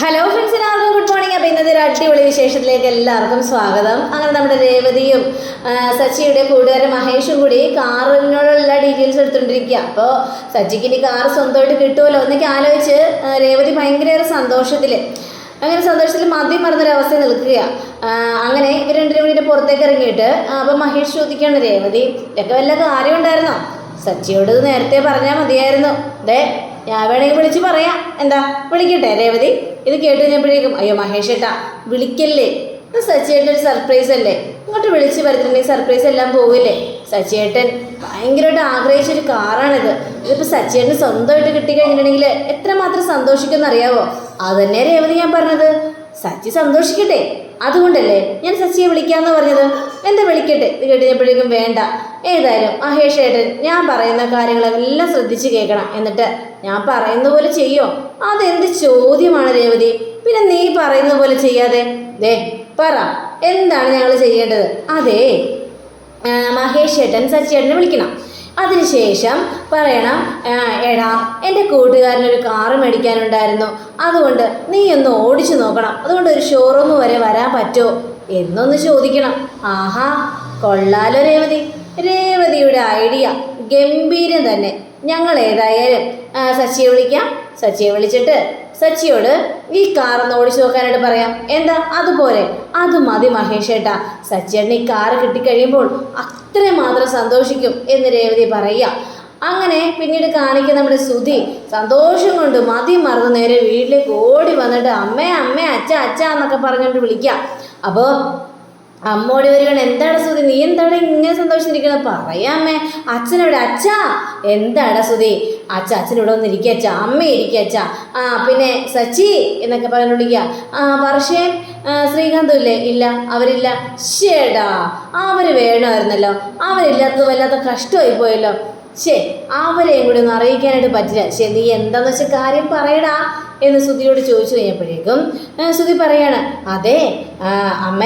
Hello friends എല്ലാവർക്കും good morning അപ്പോൾ ഇന്നത്തെ ഒരു അടിപൊളി വിശേഷത്തിലേക്ക് എല്ലാവർക്കും സ്വാഗതം. അങ്ങനെ നമ്മുടെ രേവതിയും സച്ചിയുടെ കൂട്ടുകാരൻ മഹേഷും കൂടി കാറിനോടുള്ള ഡീറ്റെയിൽസ് എടുത്തുകൊണ്ടിരിക്കുക. അപ്പോൾ സച്ചിക്ക് ഇനി കാർ സ്വന്തമായിട്ട് കിട്ടുമല്ലോ എന്നൊക്കെ ആലോചിച്ച് രേവതി ഭയങ്കര സന്തോഷത്തിൽ അങ്ങനെ സന്തോഷത്തിൽ മതി മറന്നൊരവസ്ഥ നിൽക്കുക. അങ്ങനെ ഇവർ രണ്ടുപേരും വീടിന്റെ പുറത്തേക്ക് ഇറങ്ങിയിട്ട് അപ്പം മഹേഷ് ചോദിക്കുകയാണ് രേവതി ഇതൊക്കെ വല്ല കാര്യം ഉണ്ടായിരുന്നോ? സച്ചിയോട് നേരത്തെ പറഞ്ഞാൽ മതിയായിരുന്നു. ദേ ഞാൻ വേണമെങ്കിൽ വിളിച്ച് പറയാം. എന്താ? വിളിക്കട്ടെ രേവതി? ഇത് കേട്ട് കഴിഞ്ഞപ്പോഴേക്കും അയ്യോ മഹേഷ് ഏട്ടാ വിളിക്കല്ലേ? സച്ചിയേട്ടൻ ഒരു സർപ്രൈസ് അല്ലേ? ഇങ്ങോട്ട് വിളിച്ച് വരുത്തിട്ടുണ്ടെങ്കിൽ സർപ്രൈസ് എല്ലാം പോവില്ലേ? സച്ചിയേട്ടൻ ഭയങ്കരമായിട്ട് ആഗ്രഹിച്ചൊരു കാറാണിത്. ഇതിപ്പോൾ സച്ചിയേട്ടന് സ്വന്തമായിട്ട് കിട്ടിക്കഴിഞ്ഞിട്ടുണ്ടെങ്കിൽ എത്രമാത്രം സന്തോഷിക്കുമെന്ന് അറിയാവോ അതന്നെ രേവതി ഞാൻ പറഞ്ഞത്. സച്ചി സന്തോഷിക്കട്ടെ. അതുകൊണ്ടല്ലേ ഞാൻ ശശിയെ വിളിക്കാന്ന് പറഞ്ഞത്? എന്താ വിളിക്കട്ടെ? ഇത് വേണ്ട. ഏതായാലും മഹേഷ് ഏട്ടൻ ഞാൻ പറയുന്ന കാര്യങ്ങളെല്ലാം ശ്രദ്ധിച്ച് കേൾക്കണം. എന്നിട്ട് ഞാൻ പറയുന്ന പോലെ ചെയ്യോ? അതെന്ത് ചോദ്യമാണ് രേവതി? പിന്നെ നീ പറയുന്ന പോലെ ചെയ്യാതെ? ദേ പറ. എന്താണ് ഞങ്ങൾ ചെയ്യേണ്ടത്? അതെ മഹേഷ് ഏട്ടൻ സച്ചിയേട്ടനെ വിളിക്കണം. അതിനുശേഷം പറയണം എടാ എന്റെ കൂട്ടുകാരനൊരു കാറ് മേടിക്കാനുണ്ടായിരുന്നു. അതുകൊണ്ട് നീ ഒന്ന് ഓടിച്ചു നോക്കണം. അതുകൊണ്ട് ഒരു ഷോറൂം വരെ വരാൻ പറ്റുമോ എന്നൊന്ന് ചോദിക്കണം. ആഹാ കൊള്ളാലോ രേവതി. രേവതിയുടെ ഐഡിയ ഗംഭീരം തന്നെ. ഞങ്ങൾ ഏതായാലും സച്ചിയെ വിളിക്കാം. സച്ചിയെ വിളിച്ചിട്ട് സച്ചിയോട് ഈ കാറൊന്ന് ഓടിച്ചു നോക്കാനായിട്ട് പറയാം. എന്താ? അതുപോലെ. അത് മതി മഹേഷ് ഏട്ടാ. ഈ കാറ് കിട്ടിക്കഴിയുമ്പോൾ അത്രയും മാത്രം സന്തോഷിക്കും എന്ന് രേവതി പറയുക. അങ്ങനെ പിന്നീട് കാണിക്കുന്ന നമ്മുടെ സുധി സന്തോഷം കൊണ്ട് മതി മറന്ന് നേരെ വീട്ടിലേക്ക് ഓടി വന്നിട്ട് അമ്മേ അമ്മേ അച്ഛ അച്ഛ എന്നൊക്കെ പറഞ്ഞുകൊണ്ട് വിളിക്കാം അപ്പോൾ അമ്മോടി വരികയാണ് എന്താണ് സുധി നീ എന്താണ് ഇങ്ങനെ സന്തോഷിച്ചിരിക്കുന്നത്? പറയാമേ അച്ഛനോട് അച്ഛാ എന്താണ് സുധി അച്ഛ അച്ഛനിവിടെ ഒന്ന് ഇരിക്കുക അച്ഛ അമ്മ ഇരിക്കുക അച്ഛ. ആ പിന്നെ സച്ചി എന്നൊക്കെ പറഞ്ഞു വിളിക്കുക. ആ വർഷയും ശ്രീകാന്തും ഇല്ലേ? ഇല്ല അവരില്ല. ശേടാ അവർ വേണമായിരുന്നല്ലോ. അവരില്ലാത്തത് വല്ലാത്ത കഷ്ടമായി പോയല്ലോ. ശേ അവരെയും കൂടി ഒന്ന് അറിയിക്കാനായിട്ട് പറ്റില്ല. ശേ നീ എന്താന്ന് വെച്ചാൽ കാര്യം പറയടാ എന്ന് സുധിയോട് ചോദിച്ചു കഴിഞ്ഞപ്പോഴേക്കും സുധി പറയാണ് അതെ അമ്മ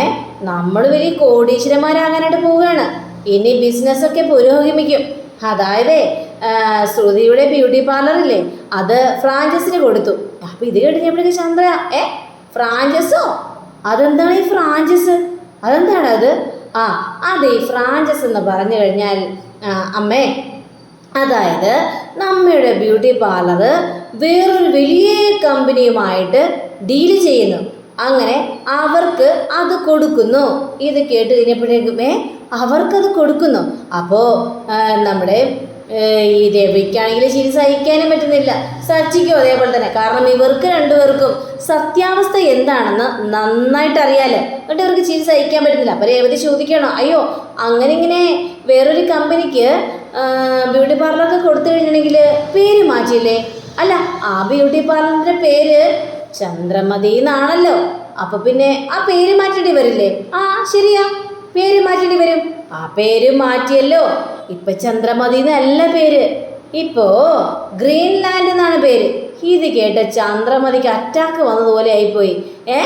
നമ്മൾ വലിയ കോടീശ്വരന്മാരാകാനായിട്ട് പോവുകയാണ്. ഇനി ബിസിനസ്സൊക്കെ പുരോഗമിക്കും. അതായത് ശ്രുതിയുടെ ബ്യൂട്ടി പാർലറില്ലേ അത് ഫ്രാഞ്ചസിന് കൊടുത്തു. അപ്പം ഇത് കഴിഞ്ഞപ്പോഴേക്കും ചന്ദ്ര ഏ ഫ്രാഞ്ചൈസോ? അതെന്താണ് ഈ ഫ്രാഞ്ചസ്? അതെന്താണ് അത്? ആ അതെ ഈ ഫ്രാഞ്ചസ് എന്ന് പറഞ്ഞു കഴിഞ്ഞാൽ അമ്മേ അതായത് നമ്മുടെ ബ്യൂട്ടി പാർലർ വേറൊരു വലിയ കമ്പനിയുമായിട്ട് ഡീൽ ചെയ്യുന്നു. അങ്ങനെ അവർക്ക് അത് കൊടുക്കുന്നു. ഇത് കേട്ട് കഴിഞ്ഞപ്പോഴേക്കുമേ അവർക്കത് കൊടുക്കുന്നു. അപ്പോൾ നമ്മുടെ ഈ രവിക്കാണെങ്കിൽ ശരി സഹിക്കാനും പറ്റുന്നില്ല. സച്ചിക്കും അതേപോലെ തന്നെ. കാരണം ഇവർക്ക് രണ്ടുപേർക്കും സത്യാവസ്ഥ എന്താണെന്ന് നന്നായിട്ട് അറിയാലോ എന്നിട്ട് ഇവർക്ക് ചിരി സഹിക്കാൻ പറ്റുന്നില്ല. അപ്പോൾ രേവതി ചോദിക്കണോ അയ്യോ അങ്ങനെ ഇങ്ങനെ വേറൊരു കമ്പനിക്ക് ബ്യൂട്ടി പാർലറൊക്കെ കൊടുത്തു കഴിഞ്ഞിട്ടുണ്ടെങ്കിൽ പേര് മാറ്റിയില്ലേ? അല്ല ആ ബ്യൂട്ടി പാർലറിന്റെ പേര് ചന്ദ്രമതി എന്നാണല്ലോ. അപ്പൊ പിന്നെ ആ പേര് മാറ്റേണ്ടി വരില്ലേ? ആ ശരിയാ. പേര് മാറ്റേണ്ടി വരും. ആ പേര് മാറ്റിയല്ലോ. ഇപ്പൊ ചന്ദ്രമതി എന്നല്ല പേര്. ഇപ്പോ ഗ്രീൻലാൻഡ് എന്നാണ് പേര്. ഇത് കേട്ട ചന്ദ്രമതിക്ക് അറ്റാക്ക് വന്നതുപോലെ ആയിപ്പോയി. ഏ?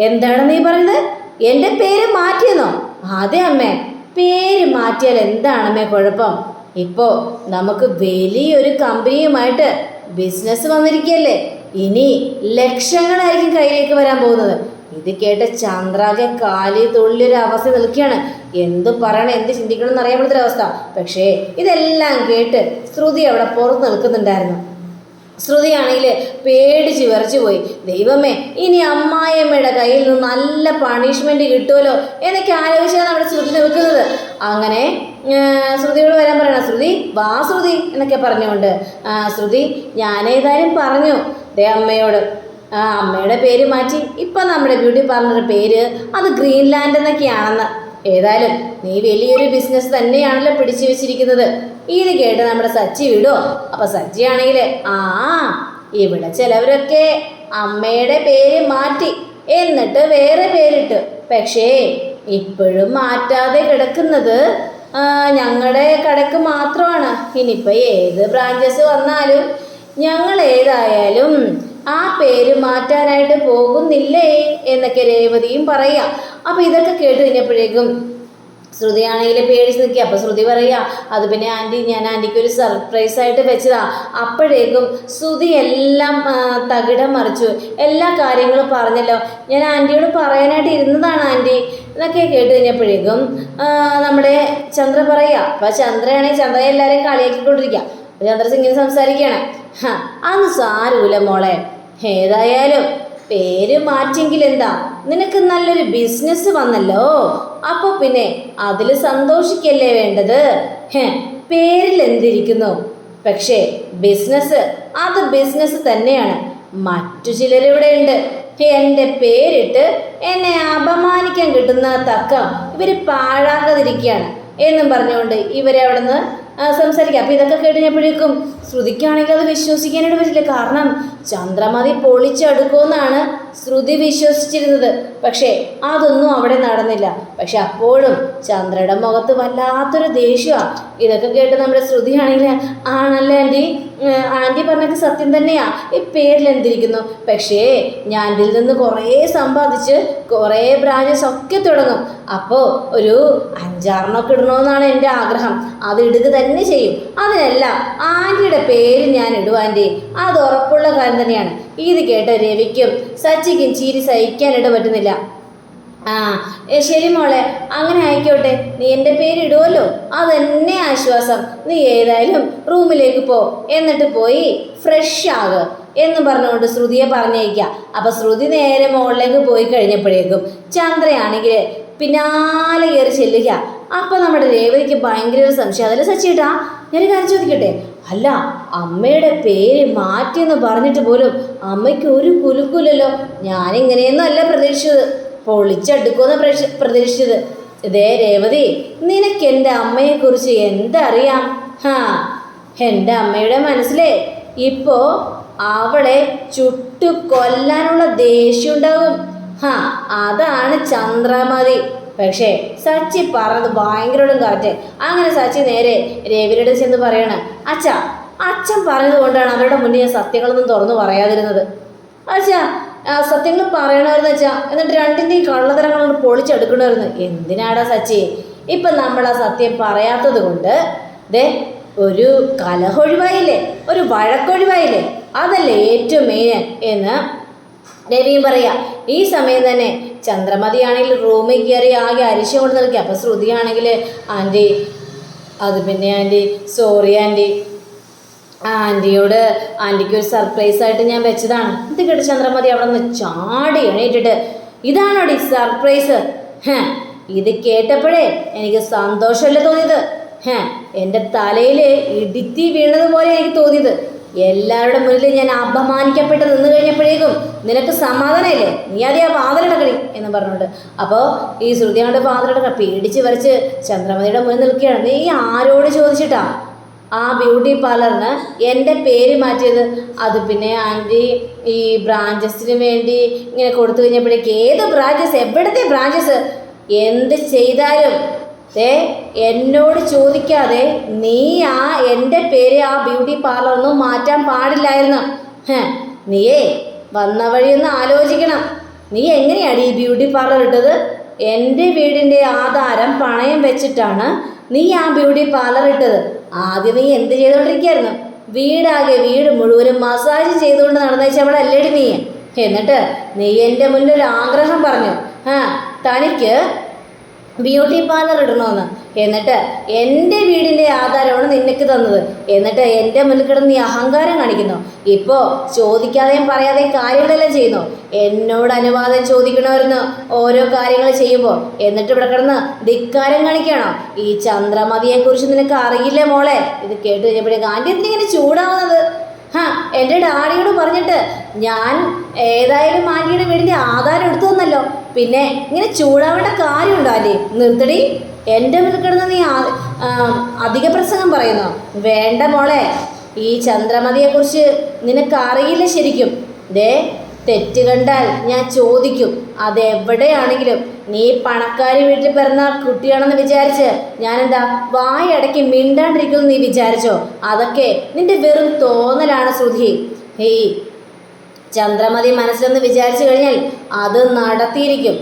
എന്താണ് നീ പറയുന്നത്? എന്റെ പേര് മാറ്റിയെന്നോ? അതെ അമ്മേ. പേര് മാറ്റിയാൽ എന്താണ് അമ്മേ കുഴപ്പം? ഇപ്പോ നമുക്ക് വലിയൊരു കമ്പനിയുമായിട്ട് ബിസിനസ് വന്നിരിക്കുകയല്ലേ? ഇനി ലക്ഷങ്ങളായിരിക്കും കയ്യിലേക്ക് വരാൻ പോകുന്നത്. ഇത് കേട്ട് ചന്ദ്രാകെ കാലി തുള്ളിയൊരു അവസ്ഥ നിൽക്കുകയാണ്. എന്ത് പറയണം എന്ത് ചിന്തിക്കണം എന്ന് അവസ്ഥ. പക്ഷേ ഇതെല്ലാം കേട്ട് ശ്രുതി അവിടെ പുറത്ത് നിൽക്കുന്നുണ്ടായിരുന്നു. ശ്രുതിയാണെങ്കിൽ പേടിച്ച് വിറച്ചു പോയി. ദൈവമേ ഇനി അമ്മായിയമ്മയുടെ കയ്യിൽ നിന്ന് നല്ല പണിഷ്മെന്റ് കിട്ടുമല്ലോ എന്നൊക്കെ ആലോചിച്ചാണ് അവിടെ ശ്രുതി നിൽക്കുന്നത്. അങ്ങനെ ശ്രുതിയോട് വരാൻ പറയണം ശ്രുതി വാ ശ്രുതി എന്നൊക്കെ പറഞ്ഞുകൊണ്ട് ശ്രുതി ഞാനേതായാലും പറഞ്ഞു. ദേ അമ്മയോട് അമ്മയുടെ പേര് മാറ്റി. ഇപ്പം നമ്മുടെ ബ്യൂട്ടി പാർലറുടെ പേര് അത് ഗ്രീൻലാൻഡ് എന്നൊക്കെയാണെന്ന്. ഏതായാലും നീ വലിയൊരു ബിസിനസ് തന്നെയാണല്ലോ പിടിച്ചു വെച്ചിരിക്കുന്നത്. ഇത് കേട്ട് നമ്മുടെ സച്ചി വിടോ അപ്പൊ സച്ചി ആണെങ്കിൽ ആ ഇവിടെ ചിലവരൊക്കെ അമ്മയുടെ പേര് മാറ്റി എന്നിട്ട് വേറെ പേരിട്ട്. പക്ഷേ ഇപ്പോഴും മാറ്റാതെ കിടക്കുന്നത് ഞങ്ങളുടെ കടക്ക് മാത്രമാണ്. ഇനിയിപ്പോൾ ഏത് ബ്രാഞ്ചസ് വന്നാലും ഞങ്ങൾ ഏതായാലും ആ പേര് മാറ്റാനായിട്ട് പോകുന്നില്ലേ? എന്നൊക്കെ രേവതിയും പറയാം. അപ്പോൾ ഇതൊക്കെ കേട്ട് കഴിഞ്ഞപ്പോഴേക്കും ശ്രുതിയാണെങ്കിൽ പേടിച്ച് നിൽക്കുക. അപ്പോൾ ശ്രുതി പറയുക അത് പിന്നെ ആന്റി ഞാൻ ആന്റിക്ക് ഒരു സർപ്രൈസ് ആയിട്ട് വെച്ചതാ. അപ്പോഴേക്കും ശ്രുതി എല്ലാം തകിടം മറിച്ചു. എല്ലാ കാര്യങ്ങളും പറഞ്ഞല്ലോ. ഞാൻ ആന്റിയോട് പറയാനായിട്ട് ഇരുന്നതാണ് ആന്റി. എന്നൊക്കെ കേട്ട് കഴിഞ്ഞപ്പോഴേക്കും നമ്മുടെ ചന്ദ്ര പറയുക അപ്പോൾ ചന്ദ്രയാണെങ്കിൽ ചന്ദ്രയെ എല്ലാവരെയും കളിയാക്കിക്കൊണ്ടിരിക്കുക. അപ്പോൾ ചന്ദ്ര ഇങ്ങനെ സംസാരിക്കുകയാണ് അന്ന് സാരമില്ല മോളെ. ഏതായാലും പേര് മാറ്റിയെങ്കിൽ എന്താ നിനക്ക് നല്ലൊരു ബിസിനസ് വന്നല്ലോ. അപ്പൊ പിന്നെ അതിൽ സന്തോഷിക്കല്ലേ വേണ്ടത്? ഹേ പേരിൽ എന്തിരിക്കുന്നു? പക്ഷേ ബിസിനസ് അത് ബിസിനസ് തന്നെയാണ്. മറ്റു ചിലരിവിടെ ഉണ്ട്. എന്റെ പേരിട്ട് എന്നെ അപമാനിക്കാൻ കിട്ടുന്ന തക്കം ഇവർ പാഴാക്കാതിരിക്കുകയാണ് എന്നും പറഞ്ഞുകൊണ്ട് ഇവരവിടെ നിന്ന് സംസാരിക്കുക. അപ്പോൾ ഇതൊക്കെ കേട്ടുകഴിഞ്ഞപ്പോഴേക്കും ശ്രുതിക്കാണെങ്കിൽ അത് വിശ്വസിക്കാനായിട്ട് പറ്റില്ല. കാരണം ചന്ദ്രമതി പൊളിച്ചെടുക്കുമെന്നാണ് ശ്രുതി വിശ്വസിച്ചിരുന്നത്. പക്ഷേ അതൊന്നും അവിടെ നടന്നില്ല. പക്ഷെ അപ്പോഴും ചന്ദ്രയുടെ മുഖത്ത് വല്ലാത്തൊരു ദേഷ്യമാണ് ഇതൊക്കെ കേട്ട് നമ്മുടെ ശ്രുതിയാണെങ്കിൽ ആണല്ലേ ആന്റി ആന്റി പറഞ്ഞത് സത്യം തന്നെയാ. ഈ പേരിൽ എന്തിരിക്കുന്നു? പക്ഷേ ഞാൻ ഇതിൽ നിന്ന് കുറേ സമ്പാദിച്ച് കുറേ ബ്രാഞ്ചസ് ഒക്കെ തുടങ്ങും. അപ്പോൾ ഒരു അഞ്ചാറിനൊക്കെ ഇടണമെന്നാണ് എന്റെ ആഗ്രഹം. അത് ഇടുക തന്നെ ചെയ്യും. അതിനെല്ലാം ആന്റിയുടെ പേര് ഞാൻ ഇടുവാന്റെ അത് ഉറപ്പുള്ള കാര്യം തന്നെയാണ്. ഇത് കേട്ട രവിക്കും സച്ചിക്കും ചീരി സഹിക്കാനായിട്ട് പറ്റുന്നില്ല ആ ശരി മോളെ അങ്ങനെ ആയിക്കോട്ടെ. നീ എന്റെ പേര് ഇടുമല്ലോ അതെന്നെ ആശ്വാസം. നീ ഏതായാലും റൂമിലേക്ക് പോ. എന്നിട്ട് പോയി ഫ്രഷ് ആകുക എന്ന് പറഞ്ഞുകൊണ്ട് ശ്രുതിയെ പറഞ്ഞയക്കുക. അപ്പം ശ്രുതി നേരെ മുകളിലേക്ക് പോയി കഴിഞ്ഞപ്പോഴേക്കും ചന്ദ്രയാണെങ്കിൽ പിന്നാലെ കയറി ചെല്ലുക. അപ്പം നമ്മുടെ രേവതിക്ക് ഭയങ്കര ഒരു സംശയം. അതല്ലേ സച്ചിട്ടാ? ഞാൻ കാര്യം ചോദിക്കട്ടെ? അല്ല അമ്മയുടെ പേര് മാറ്റിയെന്ന് പറഞ്ഞിട്ട് പോലും അമ്മയ്ക്ക് ഒരു കുലുക്കുലല്ലോ. ഞാനിങ്ങനെയൊന്നും അല്ല പ്രതീക്ഷിച്ചത്. പൊളിച്ചെടുക്കുമെന്ന് പ്രതീക്ഷ- പ്രതീക്ഷിച്ചത്. ഇതേ രേവതി നിനക്ക് എന്റെ അമ്മയെക്കുറിച്ച് എന്തറിയാം? ഹാ എന്റെ അമ്മയുടെ മനസ്സിലെ ഇപ്പോൾ അവളെ ചുട്ടു കൊല്ലാനുള്ള ദേഷ്യം ഉണ്ടാവും ഹാ അതാണ് ചന്ദ്രമതി. പക്ഷേ സച്ചി പറഞ്ഞത് ഭയങ്കരോടും കാറ്റ് അങ്ങനെ സച്ചി നേരെ രവിയുടെ ചെന്ന് പറയണ അച്ഛ അച്ഛൻ പറഞ്ഞത് കൊണ്ടാണ് അവരുടെ മുന്നിൽ ഞാൻ സത്യങ്ങളൊന്നും തുറന്നു പറയാതിരുന്നത്. അച്ഛാ സത്യങ്ങൾ പറയണമായിരുന്നു അച്ഛാ. എന്നിട്ട് രണ്ടിന്റെയും കള്ളതരങ്ങൾ കൊണ്ട് പൊളിച്ചെടുക്കണമായിരുന്നു. എന്തിനാടാ സച്ചി? ഇപ്പം നമ്മൾ ആ സത്യം പറയാത്തത് കൊണ്ട് ദേ ഒരു കലഹൊഴിവായില്ലേ? ഒരു വഴക്കൊഴിവായില്ലേ? അതല്ലേ ഏറ്റവും മെയിൻ എന്ന് രവിയും പറയാ ഈ സമയം തന്നെ ചന്ദ്രമതിയാണെങ്കിൽ റൂമിൽ കയറി ആകെ അരിശം കൊണ്ട് നിൽക്കുക അപ്പം ശ്രുതിയാണെങ്കിൽ ആന്റി അത് പിന്നെ ആന്റി സോറി ആന്റി. ആന്റിയോട് ആന്റിക്ക് ഒരു സർപ്രൈസ് ആയിട്ട് ഞാൻ വെച്ചതാണ്. ഇത് കേട്ട് ചന്ദ്രമതി അവിടെ നിന്ന് ചാടി എണീറ്റിട്ട് ഇതാണോടി സർപ്രൈസ് ഇത് കേട്ടപ്പോഴേ എനിക്ക് സന്തോഷമല്ലേ തോന്നിയത്. ഹേ എന്റെ തലയിൽ ഇടുത്തി വീണതുപോലെ എനിക്ക് തോന്നിയത്. എല്ലാവരുടെ മുന്നിൽ ഞാൻ അപമാനിക്കപ്പെട്ട് നിന്ന് കഴിഞ്ഞപ്പോഴേക്കും നിനക്ക് സമാധാനമില്ലേ? നീ അതേ ആ വാതിലടക്കടി എന്ന് പറഞ്ഞുകൊണ്ട്. അപ്പോൾ ഈ ശ്രുതിയാണ്ട് വാതിലടക്ക പേടിച്ച് വരച്ച് ചന്ദ്രമതിയുടെ മുന്നിൽ നിൽക്കുകയാണ്. നീ ആരോട് ചോദിച്ചിട്ടാ? ആ ബ്യൂട്ടി പാർലറിന് എന്റെ പേര് മാറ്റിയത്. അത് പിന്നെ ആന്റി ഈ ബ്രാഞ്ചസിന് വേണ്ടി ഇങ്ങനെ കൊടുത്തു കഴിഞ്ഞപ്പോഴേക്ക് ഏത് ബ്രാഞ്ചസ്? എവിടത്തെ ബ്രാഞ്ചസ്? എന്ത് ചെയ്താലും ദേ എന്നോട് ചോദിക്കാതെ നീ ആ എന്റെ പേര് ആ ബ്യൂട്ടി പാർലറൊന്നും മാറ്റാൻ പാടില്ലായിരുന്നു. നീയേ വന്ന വഴിയൊന്ന് ആലോചിക്കണം. നീ എങ്ങനെയാണ് ഈ ബ്യൂട്ടി പാർലർ ഇട്ടത്? എന്റെ വീടിന്റെ ആധാരം പണയം വെച്ചിട്ടാണ് നീ ആ ബ്യൂട്ടി പാർലർ ഇട്ടത്. ആദ്യം നീ എന്ത് ചെയ്തുകൊണ്ടിരിക്കുകയായിരുന്നു വീടാകെ വീട് മുഴുവനും മസാജ് ചെയ്തുകൊണ്ട് നടന്നേച്ച അവിടെ അല്ലേടി നീ? എന്നിട്ട് നീ എന്റെ മുന്നിൽ ഒരു ആഗ്രഹം പറഞ്ഞു. ആ തനിക്ക് ബ്യൂട്ടി പാർലർ ഇടണമെന്ന് എന്നിട്ട് എന്റെ വീടിന്റെ ആധാരമാണ് നിനക്ക് തന്നത്. എന്നിട്ട് എന്റെ മുന്നിൽ കിടന്ന് നീ അഹങ്കാരം കാണിക്കുന്നു. ഇപ്പോൾ ചോദിക്കാതെയും പറയാതെയും കാര്യങ്ങളെല്ലാം ചെയ്യുന്നു. എന്നോട് അനുവാദം ചോദിക്കണമായിരുന്നു ഓരോ കാര്യങ്ങൾ ചെയ്യുമ്പോൾ. എന്നിട്ട് ഇവിടെ കിടന്ന് ധിക്കാരം കാണിക്കണോ ഈ ചന്ദ്രമതിയെക്കുറിച്ച് നിനക്ക് അറിയില്ലേ മോളെ? ഇത് കേട്ട് കഴിഞ്ഞപ്പോഴേക്കും ആന്റി എന്തിനിങ്ങനെ ചൂടാവുന്നത്? ഹാ എന്റെ ഡാഡിയോട് പറഞ്ഞിട്ട് ഞാൻ ഏതായാലും ആന്റിയുടെ വീടിന്റെ ആധാരം എടുത്തു തന്നല്ലോ. പിന്നെ ഇങ്ങനെ ചൂടാവേണ്ട കാര്യമുണ്ടോ ആന്റി നിർത്തടി എന്റെ മുന്നിൽ കിടന്ന് നീ അധിക പ്രസംഗം പറയുന്നു? വേണ്ട മോളെ ഈ ചന്ദ്രമതിയെക്കുറിച്ച് നിനക്ക് അറിയില്ല ശരിക്കും. ദേ തെറ്റ് കണ്ടാൽ ഞാൻ ചോദിക്കും അതെവിടെയാണെങ്കിലും നീ പണക്കാരി വീട്ടിൽ പിറന്ന കുട്ടിയാണെന്ന് വിചാരിച്ച് ഞാനെന്താ വായടക്കി മിണ്ടാണ്ടിരിക്കുമെന്ന് നീ വിചാരിച്ചോ? അതൊക്കെ നിന്റെ വെറും തോന്നലാണ് ശ്രുതി. ഹേയ് ചന്ദ്രമതി മനസ്സിലെന്ന് വിചാരിച്ചു കഴിഞ്ഞാൽ അത് നടത്തിയിരിക്കും.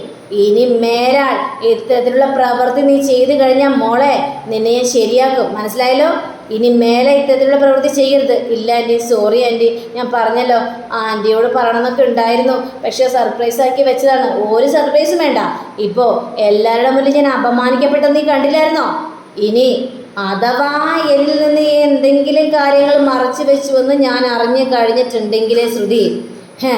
ഇനി മേലാൽ ഇത്തരത്തിലുള്ള പ്രവൃത്തി നീ ചെയ്തു കഴിഞ്ഞാൽ മോളെ നിന്നെ ശരിയാക്കും. മനസ്സിലായല്ലോ? ഇനി മേലെ ഇത്തരത്തിലുള്ള പ്രവൃത്തി ചെയ്യരുത്. ഇല്ല ആന്റി സോറി ആന്റി. ഞാൻ പറഞ്ഞല്ലോ ആന്റിയോട് പറയണമെന്നൊക്കെ ഉണ്ടായിരുന്നു. പക്ഷേ സർപ്രൈസ് ആക്കി വെച്ചതാണ്. ഒരു സർപ്രൈസും വേണ്ട. ഇപ്പോൾ എല്ലാവരുടെ മുന്നിൽ ഞാൻ അപമാനിക്കപ്പെട്ടെന്ന് നീ കണ്ടില്ലായിരുന്നോ? ഇനി അഥവാ എന്നിൽ നിന്ന് എന്തെങ്കിലും കാര്യങ്ങൾ മറച്ചു വെച്ചുവെന്ന് ഞാൻ അറിഞ്ഞു കഴിഞ്ഞിട്ടുണ്ടെങ്കിലേ ശ്രുതി. ഹേ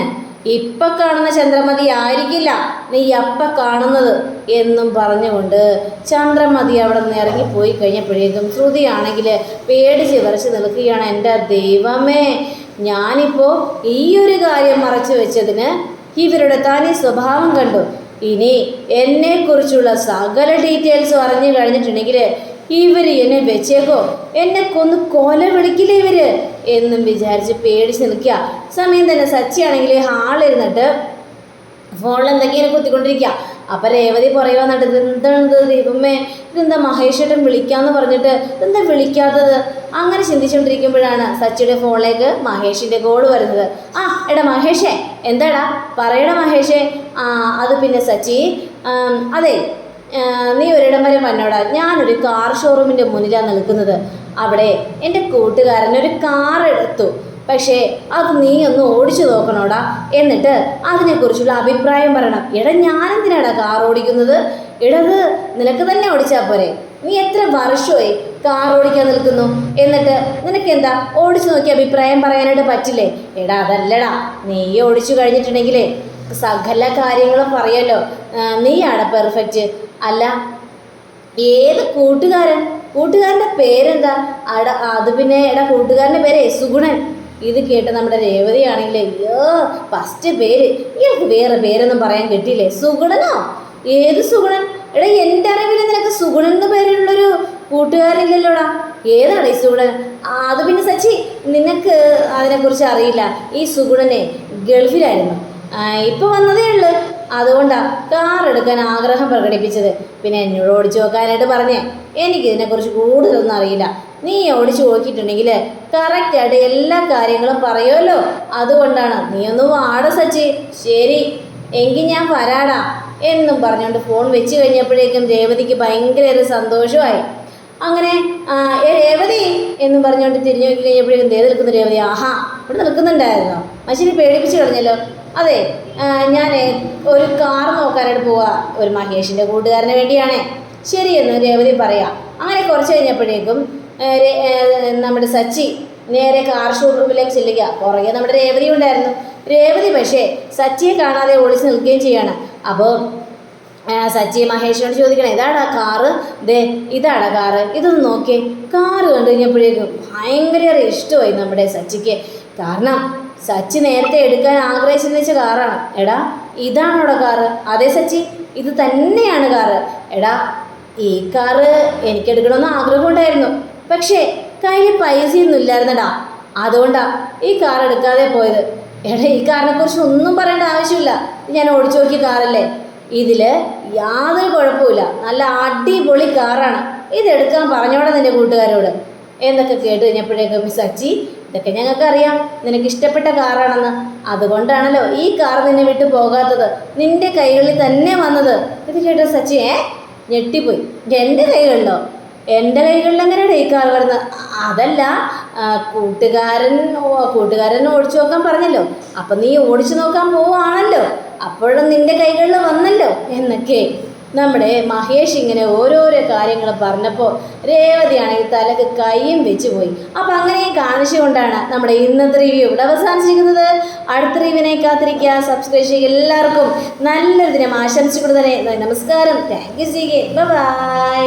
ഇപ്പൊ കാണുന്ന ചന്ദ്രമതി ആയിരിക്കില്ല. നീ അപ്പ കാണുന്നത് എന്നും പറഞ്ഞുകൊണ്ട് ചന്ദ്രമതി അവിടെ നിന്ന് ഇറങ്ങിപ്പോയി കഴിഞ്ഞപ്പോഴേക്കും ശ്രുതിയാണെങ്കിൽ പേടിച്ച് വിറച്ച് നിൽക്കുകയാണ്. എന്റെ ദൈവമേ ഞാനിപ്പോൾ ഈ ഒരു കാര്യം മറച്ചു വെച്ചതിന് ഇവരുടെ തനി സ്വഭാവം കണ്ടു. ഇനി എന്നെക്കുറിച്ചുള്ള സകല ഡീറ്റെയിൽസ് അറിഞ്ഞു കഴിഞ്ഞിട്ടുണ്ടെങ്കിൽ ഇവർ എന്നെ വെച്ചേക്കോ? എന്നെ കൊന്ന് കൊല വിളിക്കില്ലേ ഇവർ? എന്നും വിചാരിച്ച് പേടിച്ച് നിൽക്കുക. സമയം തന്നെ സച്ചിയാണെങ്കിൽ ഹാളിരുന്നിട്ട് ഫോണിൽ എന്തൊക്കെയാണ് കുത്തിക്കൊണ്ടിരിക്കുക. അപ്പൊ രേവതി പുറകെ വന്നിട്ട് ഇതെന്താണിത് ദൈവമേ ഇതെന്താ മഹേഷേട്ടൻ വിളിക്കാന്ന് പറഞ്ഞിട്ട് ഇതെന്താ വിളിക്കാത്തത്? അങ്ങനെ ചിന്തിച്ചുകൊണ്ടിരിക്കുമ്പോഴാണ് സച്ചിയുടെ ഫോണിലേക്ക് മഹേഷിന്റെ കോൾ വരുന്നത്. ആ എടാ മഹേഷേ എന്താടാ? പറയടാ മഹേഷേ. ആ അത് പിന്നെ സച്ചി. അതെ നീ ഒരിടം വരെ വന്നോടാ. ഞാനൊരു കാർ ഷോറൂമിന്റെ മുന്നിലാണ് നിൽക്കുന്നത്. അവിടെ എന്റെ കൂട്ടുകാരൻ ഒരു കാർ എടുത്തു. പക്ഷേ അത് നീ ഒന്ന് ഓടിച്ചു നോക്കണോടാ. എന്നിട്ട് അതിനെക്കുറിച്ചുള്ള അഭിപ്രായം പറയണം. എടാ ഞാനെന്തിനാടാ കാർ ഓടിക്കുന്നത്? ഇടത് നിനക്ക് തന്നെ ഓടിച്ചാൽ പോരെ. നീ എത്ര വർഷമായി കാർ ഓടിക്കാൻ നിൽക്കുന്നു? എന്നിട്ട് നിനക്ക് എന്താ ഓടിച്ചു നോക്കി അഭിപ്രായം പറയാനായിട്ട് പറ്റില്ലേ? എടാ അതല്ലടാ. നീ ഓടിച്ചു കഴിഞ്ഞിട്ടുണ്ടെങ്കിലേ സകല കാര്യങ്ങളും പറയല്ലോ നീയാണ് പെർഫെക്റ്റ് അല്ല ഏത് കൂട്ടുകാരൻ? കൂട്ടുകാരന്റെ പേരെന്താ? അട അത് പിന്നെ എടാ കൂട്ടുകാരന്റെ പേര് സുഗുണൻ ഇത് കേട്ട് നമ്മുടെ രേവതിയാണെങ്കിൽ അയ്യോ ഫസ്റ്റ് പേര്. ഇയാൾക്ക് വേറെ പേരൊന്നും പറയാൻ കിട്ടിയില്ലേ? സുഗുണനോ? ഏത് സുഗുണൻ? എടാ എന്റെ അറിവിൽ നിനക്ക് സുഗുണൻ എന്ന പേരുള്ളൊരു കൂട്ടുകാരില്ലല്ലോടാ. ഏതാണ് ഈ സുഗുണൻ? അത് പിന്നെ സച്ചി നിനക്ക് അതിനെക്കുറിച്ച് അറിയില്ല. ഈ സുഗുണനെ ഗൾഫിലായിരുന്നു. ഇപ്പോൾ വന്നതേ ഉള്ളു. അതുകൊണ്ടാണ് കാർ എടുക്കാൻ ആഗ്രഹം പ്രകടിപ്പിച്ചത്. പിന്നെ എന്നോട് ഓടിച്ചു നോക്കാനായിട്ട് പറഞ്ഞേ. എനിക്ക് ഇതിനെക്കുറിച്ച് കൂടുതലൊന്നും അറിയില്ല. നീ ഓടിച്ചു നോക്കിയിട്ടുണ്ടെങ്കിൽ കറക്റ്റായിട്ട് എല്ലാ കാര്യങ്ങളും പറയുമല്ലോ. അതുകൊണ്ടാണ് നീ ഒന്ന് വാട സച്ചി. ശരി എങ്കിൽ ഞാൻ വരാടാ എന്നും പറഞ്ഞുകൊണ്ട് ഫോൺ വെച്ച് കഴിഞ്ഞപ്പോഴേക്കും രേവതിക്ക് ഭയങ്കര ഒരു സന്തോഷമായി. അങ്ങനെ രേവതി എന്നും പറഞ്ഞുകൊണ്ട് തിരിഞ്ഞു നോക്കി കഴിഞ്ഞപ്പോഴേക്കും ദേ നിൽക്കുന്ന രേവതി. ആഹാ ഇവിടെ നിൽക്കുന്നുണ്ടായിരുന്നോ? മനുഷ്യനെ പേടിപ്പിച്ച് കളഞ്ഞല്ലോ. അതെ ഞാൻ ഒരു കാർ നോക്കാനായിട്ട് പോവാ ഒരു മഹേഷിന്റെ കൂട്ടുകാരന് വേണ്ടിയാണേ. ശരിയെന്ന് രേവതി പറയാം. അങ്ങനെ കുറച്ച് കഴിഞ്ഞപ്പോഴേക്കും നമ്മുടെ സച്ചി നേരെ കാർ ഷോറൂമിലേക്ക് ചെല്ലുക. പുറകെ നമ്മുടെ രേവതി ഉണ്ടായിരുന്നു. രേവതി പക്ഷേ സച്ചിയെ കാണാതെ ഒളിച്ച് നിൽക്കുകയും ചെയ്യാണ്. അപ്പോൾ സച്ചി മഹേഷിനോട് ചോദിക്കണം ഇതാടാ കാറ് ദേ ഇതാടാ കാറ് ഇതൊന്ന് നോക്കിയേ. കാറ് കണ്ടു കഴിഞ്ഞപ്പോഴേക്കും ഭയങ്കര ഇഷ്ടമായി നമ്മുടെ സച്ചിക്ക്. കാരണം സച്ചി നേരത്തെ എടുക്കാൻ ആഗ്രഹിച്ചെന്ന് വെച്ച കാറാണ്. എടാ ഇതാണോടാ കാറ്. അതെ സച്ചി ഇത് തന്നെയാണ് കാറ്. എടാ ഈ കാറ് എനിക്ക് എടുക്കണമെന്ന് ആഗ്രഹമുണ്ടായിരുന്നു പക്ഷേ കയ്യിൽ പൈസയൊന്നും ഇല്ലായിരുന്നടാ. അതുകൊണ്ടാ ഈ കാർ എടുക്കാതെ പോയത്. എടാ ഈ കാറിനെ കുറിച്ച് ഒന്നും പറയേണ്ട ആവശ്യമില്ല. ഞാൻ ഓടിച്ചു നോക്കിയ കാറല്ലേ. ഇതിൽ യാതൊരു കുഴപ്പമില്ല നല്ല അടിപൊളി കാറാണ്. ഇതെടുക്കാൻ പറഞ്ഞോടെ നിന്റെ കൂട്ടുകാരോട്. എന്നൊക്കെ കേട്ട് കഴിഞ്ഞപ്പോഴേക്കും സച്ചി ഇതൊക്കെ ഞങ്ങൾക്ക് അറിയാം നിനക്ക് ഇഷ്ടപ്പെട്ട കാറാണെന്ന് അതുകൊണ്ടാണല്ലോ ഈ കാർ നിന്നെ വിട്ടു പോകാത്തത്. നിന്റെ കൈകളിൽ തന്നെ വന്നത്. ഇത് കേട്ടോ സച്ചി ഏ? ഞെട്ടിപ്പോയി. എന്റെ കൈകളിലോ? എന്റെ കൈകളിൽ എങ്ങനെയാണ് ഈ കാർ വരുന്നത്? അതല്ല കൂട്ടുകാരൻ കൂട്ടുകാരൻ ഓടിച്ചു നോക്കാൻ പറഞ്ഞല്ലോ. അപ്പം നീ ഓടിച്ചു നോക്കാൻ പോവാണല്ലോ അപ്പോഴും നിന്റെ കൈകളിൽ വന്നല്ലോ. എന്നൊക്കെ. നമ്മുടെ മഹേഷ് ഇങ്ങനെ ഓരോരോ കാര്യങ്ങൾ പറഞ്ഞപ്പോൾ രേവതിയാണെങ്കിൽ തലക്ക് കൈയും വെച്ച് പോയി. അപ്പം അങ്ങനെ കാണിച്ചുകൊണ്ടാണ് നമ്മുടെ ഇന്നത്തെ റിവ്യൂ ഇവിടെ അവസാനിച്ചിരിക്കുന്നത്. അടുത്ത റിവ്യൂവിനെ കാത്തിരിക്കുക. സബ്സ്ക്രൈബ് ചെയ്യുക എല്ലാവർക്കും നല്ലൊരു ദിനം ആശംസിച്ചുകൊണ്ട് തന്നെ നമസ്കാരം. Thank you C by